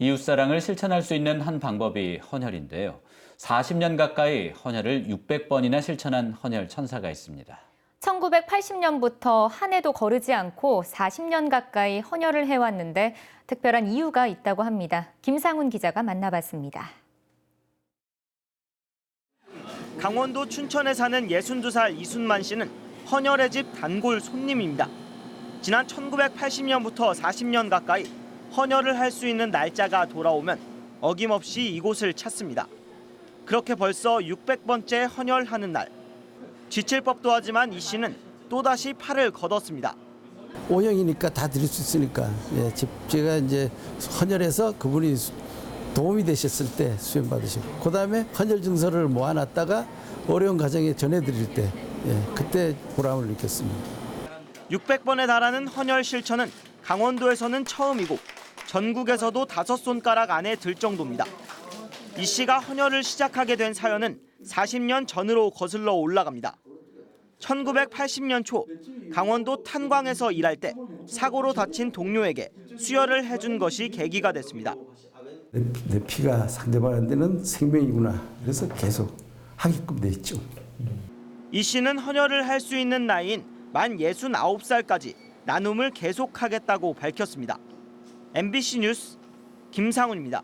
이웃사랑을 실천할 수 있는 한 방법이 헌혈인데요. 40년 가까이 헌혈을 600번이나 실천한 헌혈 천사가 있습니다. 1980년부터 한 해도 거르지 않고 40년 가까이 헌혈을 해왔는데 특별한 이유가 있다고 합니다. 김상훈 기자가 만나봤습니다. 강원도 춘천에 사는 62살 이순만 씨는 헌혈의 집 단골 손님입니다. 지난 1980년부터 40년 가까이 헌혈을 할 수 있는 날짜가 돌아오면 어김없이 이곳을 찾습니다. 그렇게 벌써 600번째 헌혈하는 날. 지칠 법도 하지만 이 씨는 또다시 팔을 걷었습니다. O형이니까 다 드릴 수 있으니까 예, 제- 제가 이제 헌혈해서 그분이 수- 도움이 되셨을 때 수행 받으시고 그다음에 헌혈 증서를 모아놨다가 어려운 가정에 전해드릴 때 예, 그때 보람을 느꼈습니다. 600번에 달하는 헌혈 실천은 강원도에서는 처음이고 전국에서도 다섯 손가락 안에 들 정도입니다. 이 씨가 헌혈을 시작하게 된 사연은 40년 전으로 거슬러 올라갑니다. 1980년 초 강원도 탄광에서 일할 때 사고로 다친 동료에게 수혈을 해준 것이 계기가 됐습니다. 내, 피- 내 피가 상대방한테는 생명이구나. 그래서 계속 하게끔 돼 있죠. 이 씨는 헌혈을 할 수 있는 나이인 만 69살까지 나눔을 계속하겠다고 밝혔습니다. MBC 뉴스 김상훈입니다.